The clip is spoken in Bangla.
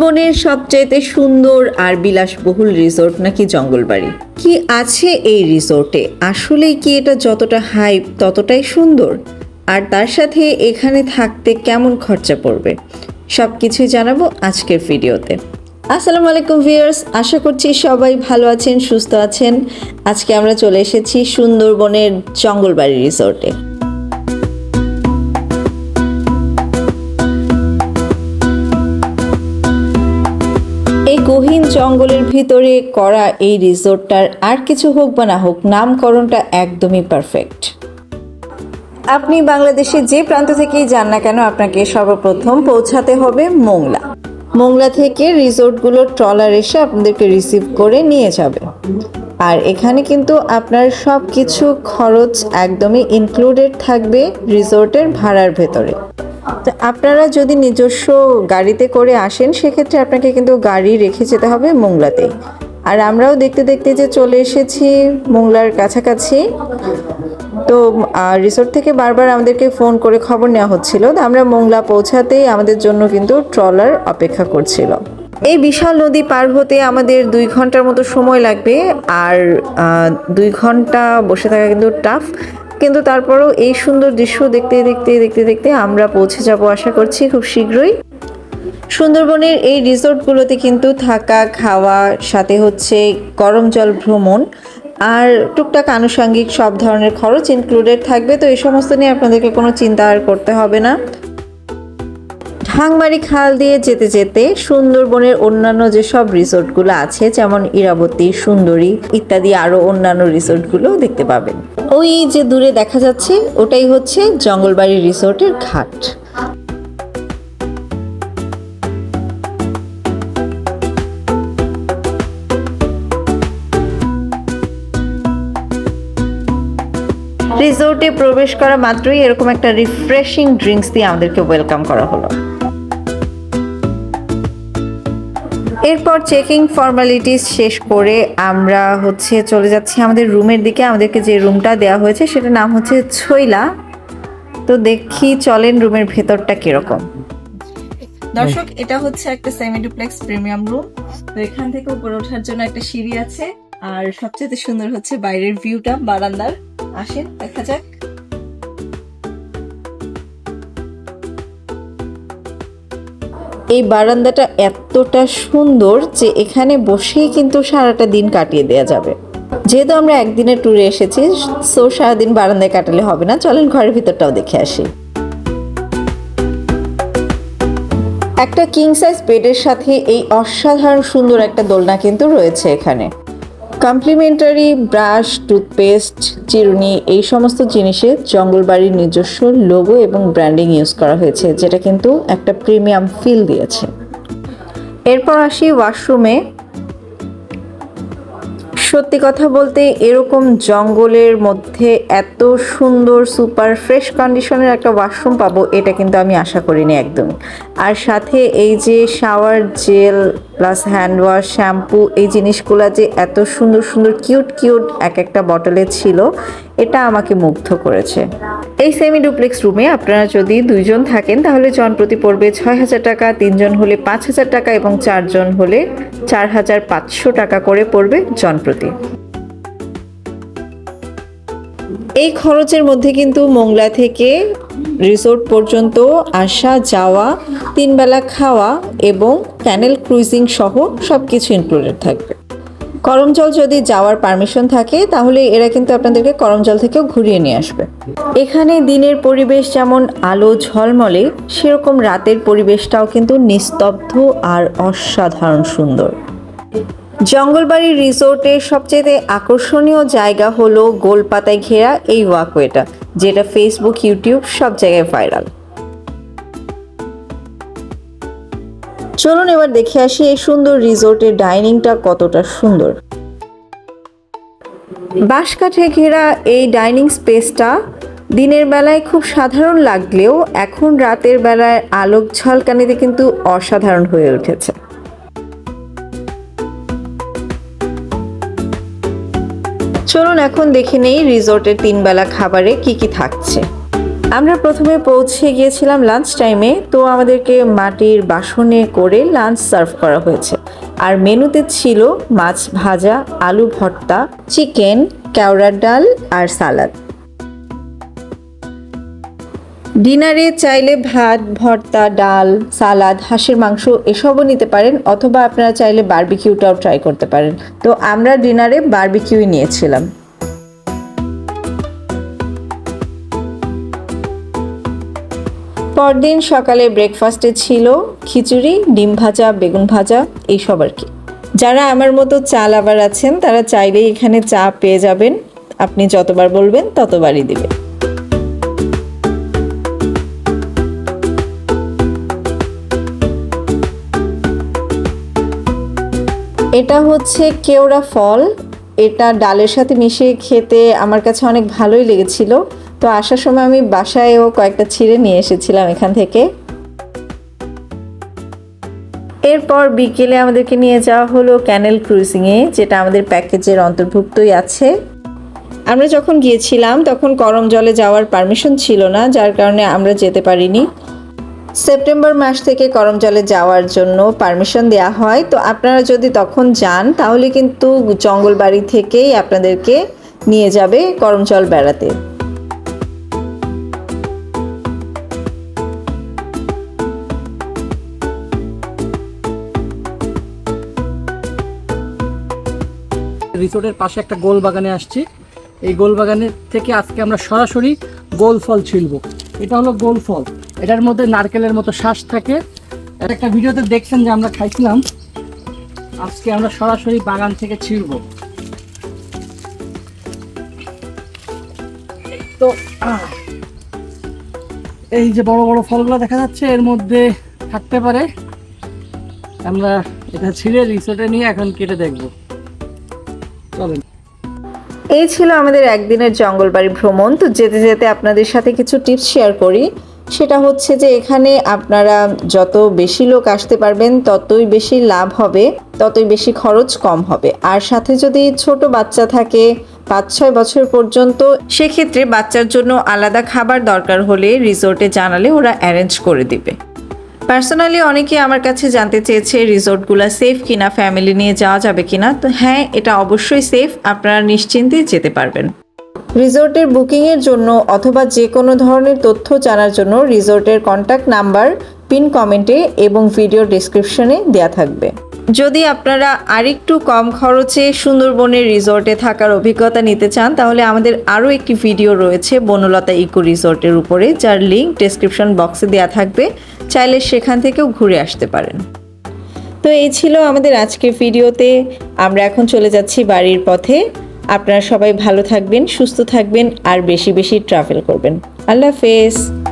সুন্দরবনের সবচাইতে সুন্দর আর বিলাসবহুল রিসোর্ট নাকি জঙ্গলবাড়ি? কি আছে এই রিসোর্টে? আসলেই কি এটা যতটা হাইপ ততটাই সুন্দর? আর তার সাথে এখানে থাকতে কেমন খরচা পড়বে? সব কিছুই জানাব আজকের ভিডিওতে। আসসালামু আলাইকুম ভিউয়ার্স, আশা করছি সবাই ভালো আছেন, সুস্থ আছেন। আজকে আমরা চলে এসেছি সুন্দরবনের জঙ্গলবাড়ি রিসোর্টে। গহীন জঙ্গলের ভিতরে করা এই রিসোর্টটার আর কিছু হোক বা না হোক, নামকরণটা একদমই পারফেক্ট আপনি বাংলাদেশে যে প্রান্ত থেকেই যান না কেন, আপনাকে সর্বপ্রথম পৌঁছাতে হবে মোংলা। মোংলা থেকে রিসোর্টগুলোর ট্রলার এসে আপনাদেরকে রিসিভ করে নিয়ে যাবে। আর এখানে কিন্তু আপনার সব কিছু খরচ একদমই ইনক্লুডেড থাকবে রিসোর্টের ভাড়ার ভেতরে। তো আপনারা যদি নিজস্ব গাড়িতে করে আসেন, সেক্ষেত্রে আপনাকে কিন্তু গাড়ি রেখে যেতে হবে মোংলাতেই আর আমরাও দেখতে দেখতে যে চলে এসেছি মোংলার কাছাকাছি। তো রিসোর্ট থেকে বারবার আমাদেরকে ফোন করে খবর নেওয়া হচ্ছিল। তো আমরা মোংলা পৌঁছাতেই আমাদের জন্য কিন্তু ট্রলার অপেক্ষা করছিল। এই বিশাল নদী পার হতে আমাদের দুই ঘণ্টার মতো সময় লাগবে। আর দুই ঘণ্টা বসে থাকা কিন্তু টাফ কিন্তু তারপরও এই সুন্দর দৃশ্য দেখতে দেখতে দেখতে দেখতে আমরা পৌঁছে যাব আশা করছি খুব শীঘ্রই। সুন্দরবনের এই রিসোর্টগুলোতে কিন্তু থাকা, খাওয়া, সাথে হচ্ছে গরম জল ভ্রমণ আর টুকটাক আনুষঙ্গিক সব ধরনের খরচ ইনক্লুডেড থাকবে। তো এই সমস্ত নিয়ে আপনাদেরকে কোনো চিন্তা আর করতে হবে না। ঢাংমারি খাল দিয়ে যেতে যেতে সুন্দরবনের অন্যান্য যেসব রিসোর্টগুলো আছে, যেমন ইরাবতী, সুন্দরী ইত্যাদি আরও অন্যান্য রিসোর্টগুলো দেখতে পাবেন। ওই যে দূরে দেখা যাচ্ছে, ওটাই হচ্ছে জঙ্গলবাড়ি রিসোর্টের ঘাট। রিসোর্টে প্রবেশ করা মাত্রই এরকম একটা রিফ্রেশিং ড্রিঙ্কস দিয়ে আমাদেরকে ওয়েলকাম করা হলো। এরপর চেকিং ফর্মালিটিস শেষ করে আমরা হচ্ছে চলে যাচ্ছি আমাদের রুমের দিকে। আমাদেরকে যে রুমটা দেওয়া হয়েছে সেটার নাম হচ্ছে ছইলা তো দেখি চলেন রুমের ভেতরটা কীরকম। দর্শক, এটা হচ্ছে একটা সেমি ডুপ্লেক্স প্রিমিয়াম রুম তো এখান থেকে উপরে ওঠার জন্য একটা সিঁড়ি আছে। আর সবচেয়ে সুন্দর হচ্ছে বাইরের ভিউটা বারান্দার। আসেন, দেখা যাক। এই বারান্দাটা এতটা সুন্দর যে এখানে বসেই কিন্তু সারাটা দিন কাটিয়ে দেওয়া যাবে। যেহেতু আমরা একদিনের ট্যুরে এসেছি সো সারাদিন বারান্দায় কাটালে হবে না। চলেন ঘরের ভিতরটাও দেখে আসি। একটা কিং সাইজ বেডের সাথে এই অসাধারণ সুন্দর একটা দোলনা কিন্তু রয়েছে এখানে। কমপ্লিমেন্টারি ব্রাশ, টুথপেস্ট, চিরুনি, এই সমস্ত জিনিসে জঙ্গলবাড়ির নিজস্ব লোগো এবং ব্র্যান্ডিং ইউজ করা হয়েছে, যেটা কিন্তু একটা প্রিমিয়াম ফিল দিয়েছে। এরপর আসি ওয়াশরুমে। সত্যি কথা বলতে এরকম জঙ্গলের মধ্যে এত সুন্দর, সুপার ফ্রেশ কন্ডিশনের একটা ওয়াশরুম পাবো, এটা কিন্তু আমি আশা করিনি একদমই। আর সাথে এই যে shower gel plus hand wash, shampoo, এই জিনিসগুলো যে এত সুন্দর সুন্দর, কিউট কিউট এক একটা বটলে ছিল এটা আমাকে মুগ্ধ করেছে। এই সেমি ডুপ্লেক্স রুমে আপনারা যদি দুইজন থাকেন, তাহলে জন প্রতি পড়বে ছয় হাজার টাকা, তিনজন হলে পাঁচ হাজার টাকা এবং চারজন হলে চার হাজার পাঁচশো টাকা করে পড়বে জন প্রতি এই খরচের মধ্যে কিন্তু মোংলা থেকে রিসোর্ট পর্যন্ত আসা, যাওয়া, তিনবেলা খাওয়া এবং ক্যানেল ক্রুইজিং সহ সব কিছু ইনক্লুডেড থাকবে। করমজল যদি যাওয়ার পারমিশন থাকে, তাহলে এরা কিন্তু আপনাদেরকে করমজল থেকেও ঘুরিয়ে নিয়ে আসবে। এখানে দিনের পরিবেশ যেমন আলো ঝলমলে, সেরকম রাতের পরিবেশটাও কিন্তু নিস্তব্ধ আর অসাধারণ সুন্দর। জঙ্গলবাড়ি রিসোর্টের সবচেয়ে আকর্ষণীয় জায়গা হলো গোলপাতায় ঘেরা এই ওয়াকওয়েটা যেটা ফেসবুক ইউটিউব সব জায়গায় ভাইরাল চলুন এবার দেখে আসি এই সুন্দর রিসোর্টের ডাইনিংটা কতটা সুন্দর। বাঁশকাঠে ঘেরা এই ডাইনিং স্পেসটা দিনের বেলায় খুব সাধারণ লাগলেও এখন রাতের বেলায় আলোক ঝলকানিতে কিন্তু অসাধারণ হয়ে উঠেছে। চলুন এখন দেখে নেই রিসোর্টের তিন বেলা খাবারে কি কি থাকছে। আমরা প্রথমে পৌঁছে গিয়েছিলাম লাঞ্চ টাইমে তো আমাদেরকে মাটির বাসনে করে লাঞ্চ সার্ভ করা হয়েছে। আর মেনুতে ছিল মাছ ভাজা, আলু ভর্তা চিকেন কেওড়ার ডাল আর সালাদ ডিনারে চাইলে ভাত, ভর্তা, ডাল সালাদ হাঁসের মাংস এসবও নিতে পারেন অথবা আপনারা চাইলে বারবিকিউটাও ট্রাই করতে পারেন। তো আমরা ডিনারে বারবিকিউই নিয়েছিলাম। পরদিন সকালে ব্রেকফাস্টে ছিল খিচুড়ি, ডিম ভাজা, বেগুন ভাজা, এইসব আর কি। যারা আমার মতো চা লাভার আছেন, তারা চাইলেই এখানে চা পেয়ে যাবেন। আপনি যতবার বলবেন, ততবারই দিবে এটা হচ্ছে কেওড়া ফল। এটা ডালের সাথে মিশিয়ে খেতে আমার কাছে অনেক ভালোই লেগেছিল। তো আসার সময় আমি বাসায়ও কয়েকটা ছিঁড়ে নিয়ে এসেছিলাম এখান থেকে। এরপর বিকেলে আমাদেরকে নিয়ে যাওয়া হলো ক্যানেল ক্রুজিংয়ে, যেটা আমাদের প্যাকেজের অন্তর্ভুক্তই আছে। আমরা যখন গিয়েছিলাম, তখন গরম জলে যাওয়ার পারমিশন ছিল না, যার কারণে আমরা যেতে পারিনি। সেপ্টেম্বর মাস থেকে করম জলে যাওয়ার জন্য পারমিশন দেওয়া হয়। তো আপনারা যদি তখন যান, তাহলে কিন্তু জঙ্গলবাড়ি থেকেই আপনাদেরকে নিয়ে যাবে করম জল বেড়াতে। রিসোর্টের পাশে একটা গোল বাগানে আসছি। এই গোল বাগানের থেকে আজকে আমরা সরাসরি গোল ফল ছিলবো। এটা হলো গোল ফল। এটার মধ্যে নারকেলের মতো শ্বাস থাকে। একটা ভিডিওতে দেখছেন যে আমরা খাইছিলাম। আজকে আমরা সরাসরি বাগান থেকে ছিলবো। তো এই যে বড় বড় ফলগুলো দেখা যাচ্ছে, এর মধ্যে থাকতে পারে। আমরা এটা ছিঁড়ে রিসোর্টে নিয়ে এখন কেটে দেখব। এই ছিল আমাদের একদিনের জঙ্গলবাড়ি ভ্রমণ। তো যেতে যেতে আপনাদের সাথে কিছু টিপস শেয়ার করি। সেটা হচ্ছে যে এখানে আপনারা যত বেশি লোক আসতে পারবেন, ততই বেশি লাভ হবে, ততই বেশি খরচ কম হবে। আর সাথে যদি ছোট বাচ্চা থাকে পাঁচ ছয় বছর পর্যন্ত, সেক্ষেত্রে বাচ্চার জন্য আলাদা খাবার দরকার হলে রিসোর্টে জানালে ওরা অ্যারেঞ্জ করে দিবে। পার্সোনালি অনেকে আমার কাছে জানতে চেয়েছে রিসোর্টগুলো সেফ কিনা ফ্যামিলি নিয়ে যাওয়া যাবে কিনা। তো হ্যাঁ এটা অবশ্যই সেফ আপনারা নিশ্চিন্তে যেতে পারবেন। রিসোর্টের বুকিংয়ের জন্য অথবা যে কোনো ধরনের তথ্য জানার জন্য রিসোর্টের কন্ট্যাক্ট নাম্বার পিন কমেন্টে এবং ভিডিও ডিসক্রিপশনে দেওয়া থাকবে। যদি আপনারা আরেকটু কম খরচে সুন্দরবনের রিসোর্টে থাকার অভিজ্ঞতা নিতে চান, তাহলে আমাদের আরও একটি ভিডিও রয়েছে বনলতা ইকো রিসোর্টের উপরে, যার লিঙ্ক ডেসক্রিপশন বক্সে দেওয়া থাকবে। চাইলে সেখান থেকেও ঘুরে আসতে পারেন। তো এই ছিল আমাদের আজকের ভিডিওতে। আমরা এখন চলে যাচ্ছি বাড়ির পথে। আপনারা সবাই ভালো থাকবেন, সুস্থ থাকবেন, আর বেশি বেশি ট্রাভেল করবেন। আল্লাহ হাফেজ।